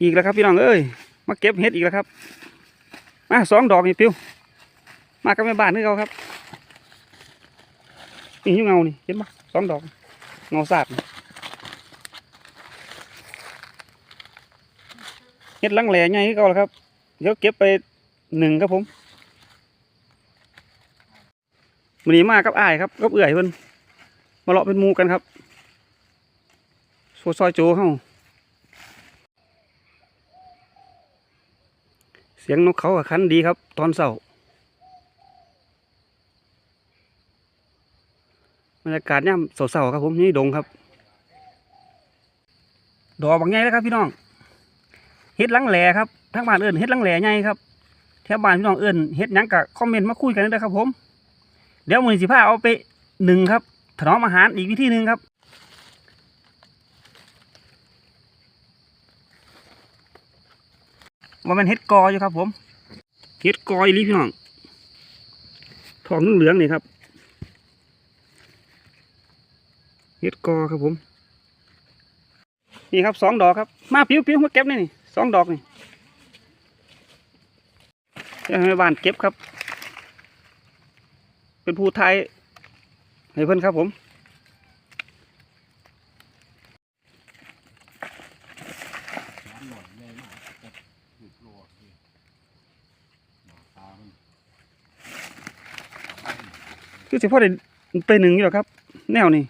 อีกแล้วครับพี่น้องเอ้ยมาเก็บเห็ดอีกแล้วครับมาสองดอกนี่ปิวมากับแม่บ้านนี่เขาครับนี่ยู่เงานี่เห็นปะสองดอกเงาสาดเห็ดหลังแหล่ใหญ่ที่เขาแล้วครับเดี๋ยวเก็บไปหนึ่งครับผมวันนี้มากับอ้ายครับกับเอื่อยเพิ่นมาเลาะเป็นมูกันครับซอยซอยโจ้เฮา เสียงนกเขากับคันดีครับ ตอนเสาร์บรรยากาศย่ำเสาๆครับผมนี่ดงครับ ดอกบางใหญ่แล้วครับพี่น้องเฮ็ดลังแหล่ครับทั้งบ้านเอิญเฮ็ดลังแหล่ใหญ่ครับแถวบ้านพี่น้องเอิญเฮ็ดยังกะคอมเมนต์มาคุยกันได้ครับผม เดี๋ยวมือสิพาเอาไปหนึ่งครับ ถนอมอาหารอีกวิธีหนึ่งครับ ว่ามันเฮ็ดกออยู่ครับ ผมเฮ็ดกออีลีพี่น้องทองเหลืองนี่ครับเฮ็ดกอครับผม นี่ครับสองดอกครับ มาปิ้วปิ้วมาเก็บนี่นี่สองดอกนี่เจ้บ้านเก็บครับ เป็นผู้ไทยให้เพื่อนครับผม คือสิพ่อได้ไปหนึ่งอยู่หรอครับ แนวนี้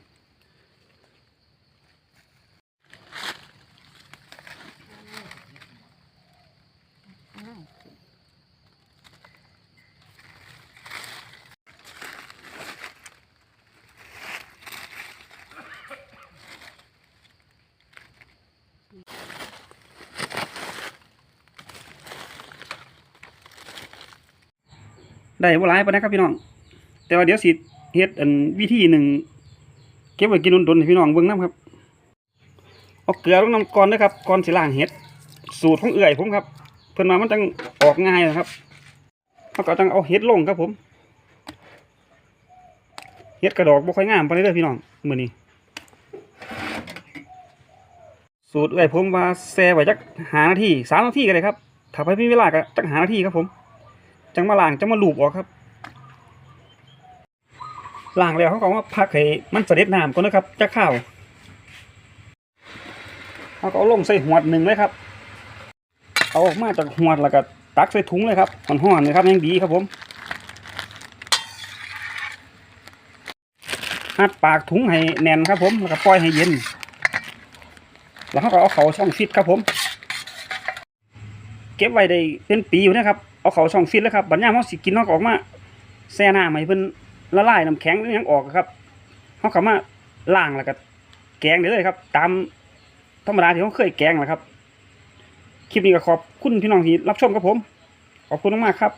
ได้บ่หลายปานใดครับพี่น้อง แต่ว่าเดี๋ยวสิเฮ็ดอันวิธีหนึ่งเก็บไว้กินดนๆให้พี่น้องเบิ่งนํครับเอาเกลือลงน้ำก่อนนะครับก่อนสิล้างเห็ด สูตรของเอื่อยผมครับ เพิ่นมามันจังออกง่ายนะครับเขาก็จังเอาเห็ดลงครับผมเห็ดกระดอกบ่ค่อยงามปานใดเด้อพี่น้องมือนี้สูตรเอื่อยผมว่าแช่ไว้จักหานาทีสามนาทีก็ได้ครับถ้าไปมีเวลาก็จักหานาทีครับผม จังมาล้างจังมาลูบออกครับ ล้างแล้วเขาก็เอามาพักให้มันเสด็จน้ำก่อนนะครับจะข้าวเขาก็เอาลงใส่หัวดหนึ่งเลยครับ เอาออกมาจากหัวดแล้วก็ตักใส่ถุงเลยครับห่อนๆเลยครับยังดีครับผมอัดปากถุงให้แน่นครับผมแล้วก็ปล่อยให้เย็น แล้วเขาก็เอาเขาช่องฟิตครับผม เก็บไว้ได้เป็นปีอยู่นะครับเอาเขาช่องฟิตแล้วครับบัดนี้เขาสิกินเขาก็ออกมาแช่น้ำให้เพิ่น ละลายน้ำแข็งหรือยังออกครับเขาเขามาล่างแล้วก็แกงได้เลยครับ ตามธรรมดาที่เขาเคยแกงนะครับ คลิปนี้ก็ขอบคุณพี่น้องที่รับชมครับผม ขอบคุณมากๆครับ